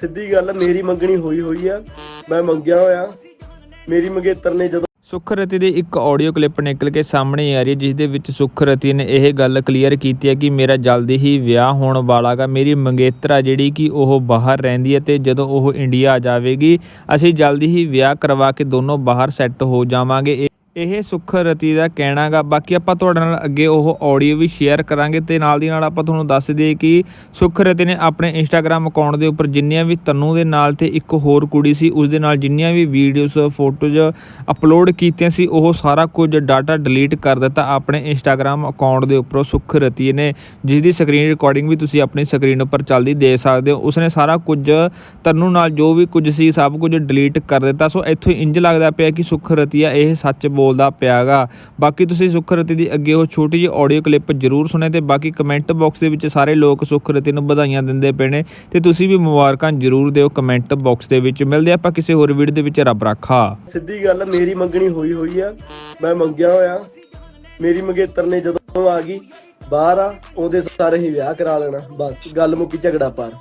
ਸਿੱਧੀ ਗੱਲ ਮੇਰੀ ਮੰਗਣੀ ਹੋਈ ਹੋਈ ਆ, ਮੈਂ ਮੰਗਿਆ ਹੋਇਆ। ਮੇਰੀ ਮੰਗੇਤਰ ਨੇ ਜਦੋਂ ਸੁਖਰਤੀ ਦੀ ਇੱਕ ਆਡੀਓ ਕਲਿੱਪ ਨਿਕਲ ਕੇ ਸਾਹਮਣੇ ਆ ਰਹੀ ਹੈ, ਜਿਸ ਦੇ ਵਿੱਚ ਸੁਖਰਤੀ ਨੇ ਇਹ ਗੱਲ ਕਲੀਅਰ ਕੀਤੀ ਹੈ ਕਿ ਮੇਰਾ ਜਲਦੀ ਹੀ ਵਿਆਹ ਹੋਣ ਵਾਲਾਗਾ। ਮੇਰੀ ਮੰਗੇਤਰਾ ਜਿਹੜੀ ਕਿ ਉਹ ਬਾਹਰ ਰਹਿੰਦੀ ਹੈ ਤੇ ਜਦੋਂ ਉਹ ਇੰਡੀਆ ਆ ਜਾਵੇਗੀ, ਅਸੀਂ ਜਲਦੀ ਹੀ ਵਿਆਹ ਕਰਵਾ ਕੇ ਦੋਨੋਂ ਬਾਹਰ ਸੈੱਟ ਹੋ ਜਾਵਾਂਗੇ। ਇਹ- ਇਹ ਸੁਖਰਤੀ ਦਾ ਕਹਿਣਾਗਾ ਬਾਕੀ ਆਪਾਂ ਤੁਹਾਡੇ ਨਾਲ ਅੱਗੇ ਉਹ ਆਡੀਓ ਵੀ ਸ਼ੇਅਰ ਕਰਾਂਗੇ ਤੇ ਨਾਲ ਦੀ ਨਾਲ ਆਪਾਂ ਤੁਹਾਨੂੰ ਦੱਸ ਦਈਏ ਕਿ ਸੁਖਰਤੀ ਨੇ ਆਪਣੇ ਇੰਸਟਾਗ੍ਰam ਅਕਾਊਂਟ ਦੇ ਉੱਪਰ ਜਿੰਨੀਆਂ ਵੀ ਤਨੂ ਦੇ ਨਾਲ ਤੇ ਇੱਕ ਹੋਰ ਕੁੜੀ ਸੀ, ਉਸ ਦੇ ਨਾਲ ਜਿੰਨੀਆਂ ਵੀ ਵੀਡੀਓਜ਼ ਫੋਟੋਜ਼ ਅਪਲੋਡ ਕੀਤੀਆਂ ਸੀ, ਉਹ ਸਾਰਾ ਕੁਝ ਡਾਟਾ ਡਿਲੀਟ ਕਰ ਦਿੱਤਾ ਆਪਣੇ ਇੰਸਟਾਗ੍ਰam ਅਕਾਊਂਟ ਦੇ ਉੱਪਰੋਂ ਸੁਖਰਤੀ ਨੇ ਜਿਸ ਦੀ ਸਕਰੀਨ ਰਿਕਾਰਡਿੰਗ ਵੀ ਤੁਸੀਂ ਆਪਣੀ ਸਕਰੀਨ ਉੱਪਰ ਚੱਲਦੀ ਦੇਖ ਸਕਦੇ ਹੋ। ਉਸਨੇ ਸਾਰਾ ਕੁਝ ਤਨੂ ਨਾਲ ਜੋ ਵੀ ਕੁਝ ਸੀ, ਸਭ ਕੁਝ ਡਿਲੀਟ ਕਰ ਦਿੱਤਾ। ਸੋ ਇੱਥੋਂ ਇੰਜ ਲੱਗਦਾ ਪਿਆ ਕਿ ਸੁਖਰਤੀਆ ਇਹ ਸੱਚ ਬੋਲ ਬੋਲਦਾ ਪਿਆਗਾ। ਬਾਕੀ ਤੁਸੀਂ ਸੁਖਰਤੀ ਦੀ ਅੱਗੇ ਉਹ ਛੋਟੀ ਜਿਹੀ ਆਡੀਓ ਕਲਿੱਪ ਜ਼ਰੂਰ ਸੁਣੇ ਤੇ ਬਾਕੀ ਕਮੈਂਟ ਬਾਕਸ ਦੇ ਵਿੱਚ ਸਾਰੇ ਲੋਕ ਸੁਖਰਤੀ ਨੂੰ ਵਧਾਈਆਂ ਦਿੰਦੇ ਪਏ ਨੇ ਤੇ ਤੁਸੀਂ ਵੀ ਮੁਬਾਰਕਾਂ ਜ਼ਰੂਰ ਦਿਓ ਕਮੈਂਟ ਬਾਕਸ ਦੇ ਵਿੱਚ। ਮਿਲਦੇ ਆਪਾਂ ਕਿਸੇ ਹੋਰ ਵੀਡੀਓ ਦੇ ਵਿੱਚ। ਰੱਬ ਰਾਖਾ। ਸਿੱਧੀ ਗੱਲ, ਮੇਰੀ ਮੰਗਣੀ ਹੋਈ ਹੋਈ ਆ। ਮੈਂ ਮੰਗਿਆ ਹੋਇਆ। ਮੇਰੀ ਮੰਗੇਤਰ ਨੇ ਜਦੋਂ ਆ ਗਈ, ਬਾਹਰ ਆ, ਉਹਦੇ ਸਾਰੇ ਹੀ ਵਿਆਹ ਕਰਾ ਲੈਣਾ। ਬਸ, ਗੱਲ ਮੁੱਕੀ ਝਗੜਾ ਪਾਰ।